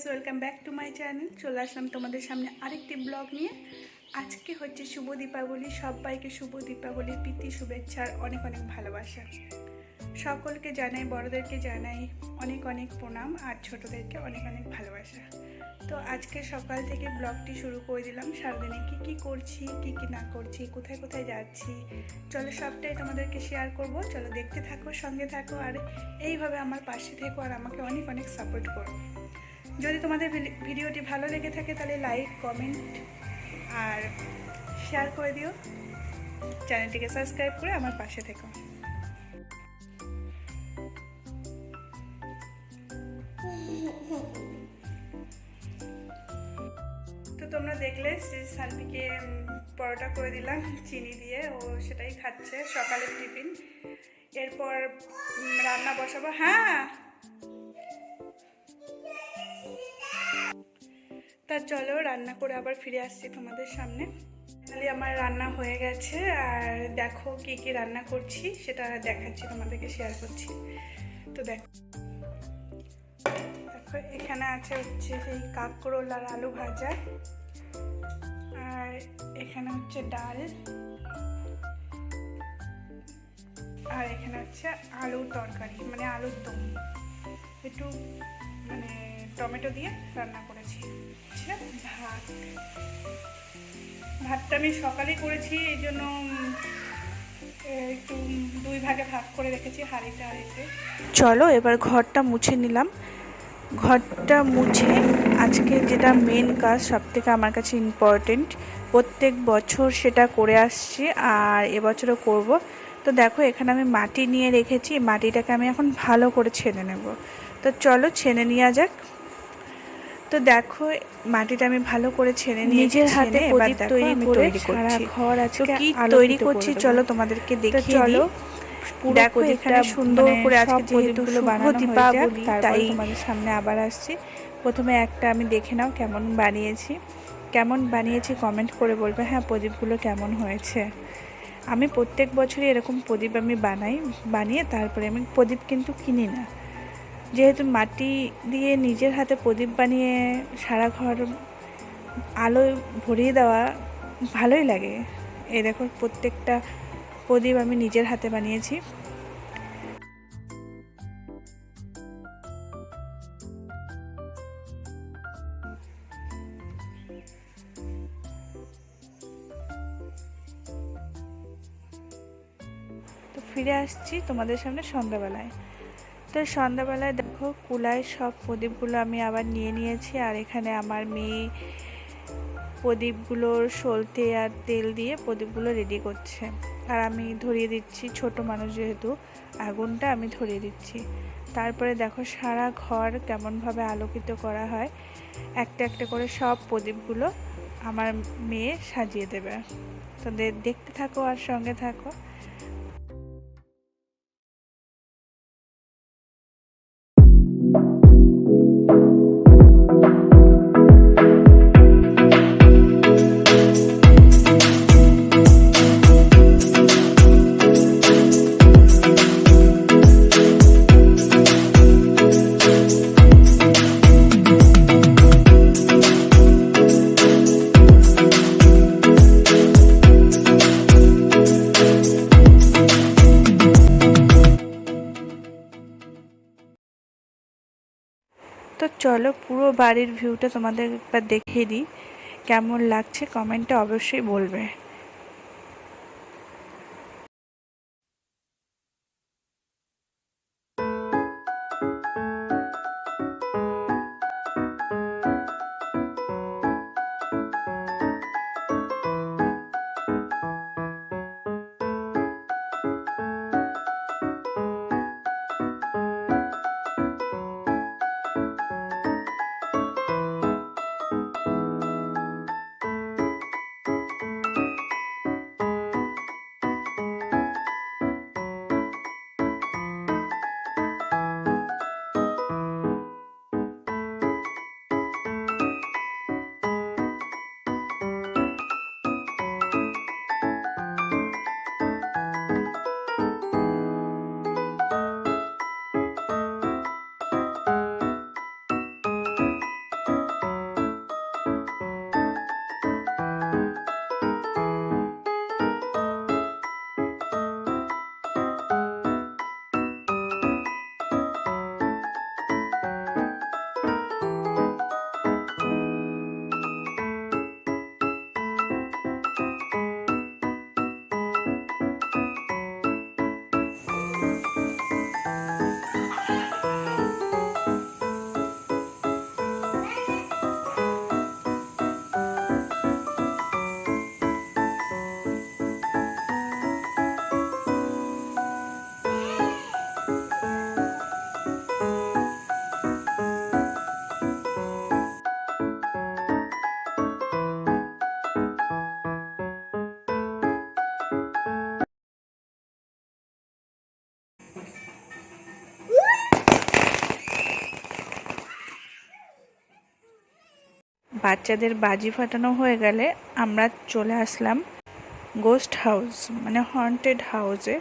Guys welcome back to my channel চলে আসলাম তোমাদের সামনে আরেকটি ব্লগ নিয়ে। আজকে হচ্ছে শুভ দীপাবলি, সবাইকে শুভ দীপাবলির প্রীতি শুভেচ্ছার অনেক অনেক ভালোবাসা। সকলকে জানাই, বড়দেরকে জানাই অনেক অনেক প্রণাম আর ছোটদেরকে অনেক অনেক ভালোবাসা। তো আজকে সকাল থেকে ব্লগটি শুরু করে দিলাম। সারাদিনে কী কী করছি, কী কী না করছি, কোথায় কোথায় যাচ্ছি, চলো সবটাই তোমাদেরকে শেয়ার করব। চলো দেখতে থাকো, সঙ্গে থাকো আর এইভাবে আমার পাশে থেকো আর আমাকে অনেক অনেক সাপোর্ট করো। যদি তোমাদের ভিডিওটি ভালো লেগে থাকে তাহলে লাইক, কমেন্ট আর শেয়ার করে দিও। চ্যানেলটিকে সাবস্ক্রাইব করে আমার পাশে থেকো। তো তোমরা দেখলে যে সানভিকে পরোটা করে দিলাম চিনি দিয়ে। ও সেটাই খাচ্ছে, সকালের টিফিন। এরপর রান্না বসাবো। হ্যাঁ! তা চলো রান্না করে আবার ফিরে আসছি তোমাদের সামনে। তাহলে আমার রান্না হয়ে গেছে, আর দেখো কি কি রান্না করছি, সেটা দেখাচ্ছি, তোমাদেরকে শেয়ার করছি। তো দেখো দেখো, এখানে আছে হচ্ছে সেই কাঁকরোল আর আলু ভাজা, আর এখানে হচ্ছে ডাল, আর এখানে হচ্ছে আলুর তরকারি মানে আলুর দম। একটু মানে টমেটো দিয়ে রান্না করেছি। ভাত ভাতটা আমি সকালে করেছি, এই জন্য একটু দুই ভাগে ভাগ করে রেখেছি হাঁড়িতে হাঁড়িতে চলো, এবার ঘরটা মুছে নিলাম। ঘরটা মুছে আজকে যেটা মেন কাজ সব থেকে আমার কাছে ইম্পর্টেন্ট প্রত্যেক বছর সেটা করে আসছি আর এবছরও করব। তো দেখো, এখানে আমি মাটি নিয়ে রেখেছি, মাটিটাকে আমি এখন ভালো করে ছেনে নেব। তো চলো, ছেনে নেওয়া যাক। তো দেখো মাটিটা আমি ভালো করে ছেড়ে নিয়ে নিজের হাতে প্রদীপ তৈরি করে সারা ঘর আজকে কি তৈরি করছি চলো তোমাদেরকে দেখিয়ে চলো, দেখো এখানে সুন্দর মানে করে আজকে যেহেতু বানানো দীপাবলি তাই তোমাদের সামনে আবার আসছি। প্রথমে একটা আমি দেখে নাও কেমন বানিয়েছি। কেমন বানিয়েছি কমেন্ট করে বলবে হ্যাঁ প্রদীপগুলো কেমন হয়েছে। আমি প্রত্যেক বছরই এরকম প্রদীপ আমি বানাই বানিয়ে তারপরে আমি প্রদীপ কিন্তু কিনি না। যেহেতু মাটি দিয়ে নিজের হাতে প্রদীপ বানিয়ে সারা ঘর আলোয় ভরিয়ে দেওয়া ভালোই লাগে। এ দেখো প্রত্যেকটা প্রদীপ আমি নিজের হাতে বানিয়েছি। তো ফিরে আসছি তোমাদের সামনে সন্ধ্যাবেলায়। তো সন্ধ্যাবেলায় দেখো কুলায় সব প্রদীপগুলো আমি আবার নিয়ে নিয়েছি, আর এখানে আমার মেয়ে প্রদীপগুলোর সলতে আর তেল দিয়ে প্রদীপগুলো রেডি করছে। আর আমি ধরিয়ে দিচ্ছি, ছোট মানুষ যেহেতু, আগুনটা আমি ধরিয়ে দিচ্ছি। তারপরে দেখো সারা ঘর কেমনভাবে আলোকিত করা হয়। একটা একটা করে সব প্রদীপগুলো আমার মেয়ে সাজিয়ে দেবে। তো দে- দেখতে থাকো আর সঙ্গে থাকো। চলো পুরো বাড়ির ভিউটা তোমাদের একবার দেখিয়ে দিই। কেমন লাগছে? কমেন্টে অবশ্যই বলবে। বাচ্চাদের বাজি ফাটানো হয়ে গেলে আমরা চলে আসলাম গোস্ট হাউস মানে হন্টেড হাউসে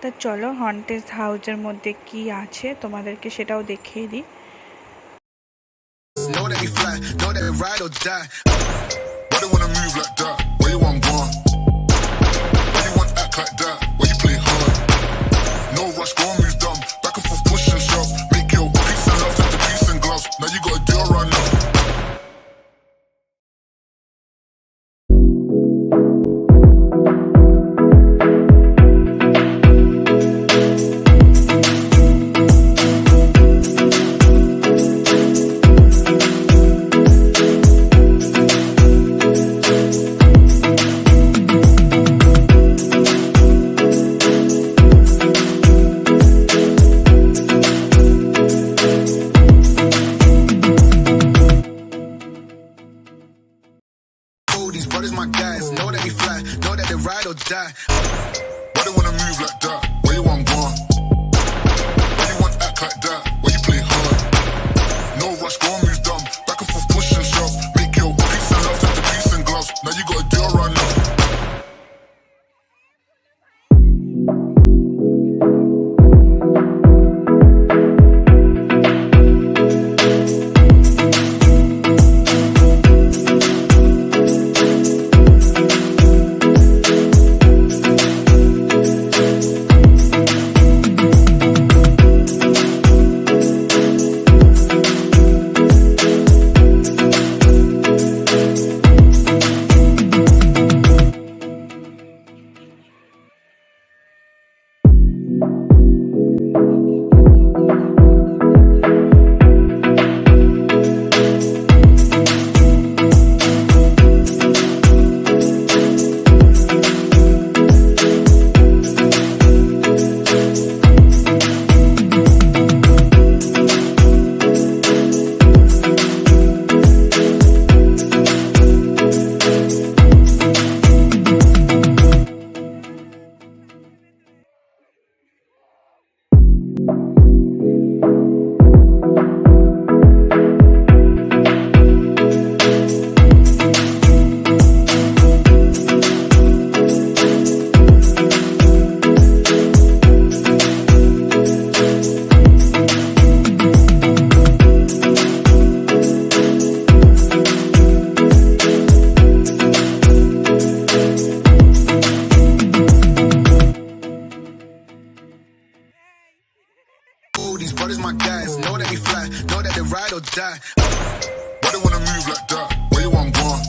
তা চলো হন্টেড হাউসের মধ্যে কি আছে তোমাদেরকে সেটাও দেখিয়ে দিই। Dior on die. Why they wanna move like that? Where you want gone?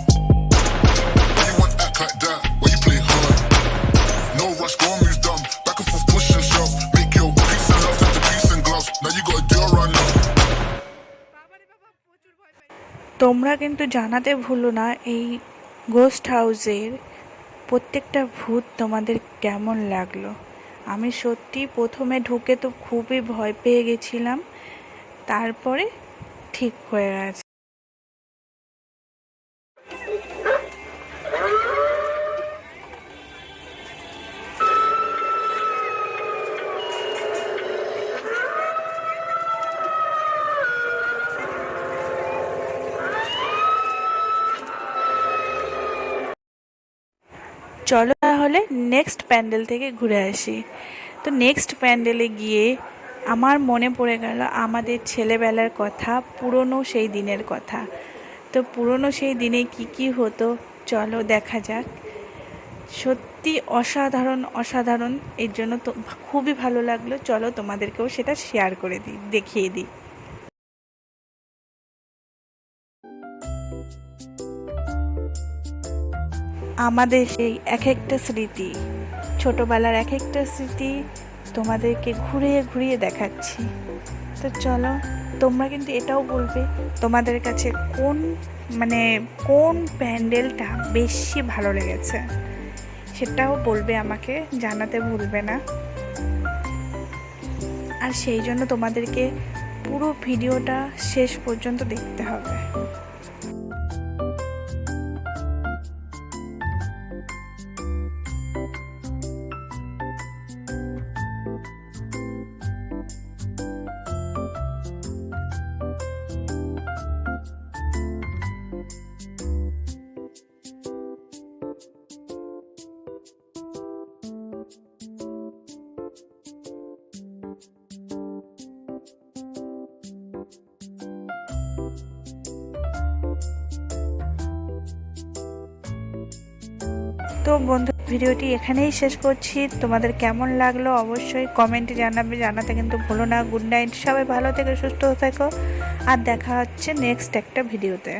Why you want act like that? Why you play hard? No rush, go and move dumb. Back and forth, push and shove. Make your peace and love turn to peace and gloves. Now you gotta do it right now. তোমরা কিন্তু জানাতে ভুলো না এই ghost হাউসের প্রত্যেকটা ভূত তোমাদের কেমন লাগল আমি সত্যি প্রথমে ঢুকে তো খুবই ভয় পেয়ে গেছিলাম তারপরে ঠিক হয়ে গেছে। চলো তাহলে নেক্সট প্যান্ডেল থেকে ঘুরে আসি। তো নেক্সট প্যান্ডেলে গিয়ে আমার মনে পড়ে গেল আমাদের ছেলেবেলার কথা, পুরনো সেই দিনের কথা। তো পুরনো সেই দিনে কি কি হতো, চলো দেখা যাক। সত্যি অসাধারণ অসাধারণ। এর জন্য তো খুবই ভালো লাগল। চলো তোমাদেরকেও সেটা শেয়ার করে দিই, দেখিয়ে দিই। আমাদের সেই এক একটা স্মৃতি, ছোটোবেলার এক একটা স্মৃতি তোমাদেরকে ঘুরিয়ে ঘুরিয়ে দেখাচ্ছি। তো চলো, তোমরা কিন্তু এটাও বলবে, তোমাদের কাছে কোন মানে কোন প্যান্ডেলটা বেশি ভালো লেগেছে? সেটাও বলবে আমাকে, জানাতে ভুলবে না। আর সেই জন্য তোমাদেরকে পুরো ভিডিওটা শেষ পর্যন্ত দেখতে হবে। তো বন্ধু, ভিডিওটি এখানেই শেষ করছি। তোমাদের কেমন লাগল অবশ্যই কমেন্টে জানাবে, জানাতে কিন্তু ভুলো না। গুড নাইট সবাই ভালো থেকে, সুস্থ থেকো। আর দেখা হচ্ছে নেক্সট একটা ভিডিওতে।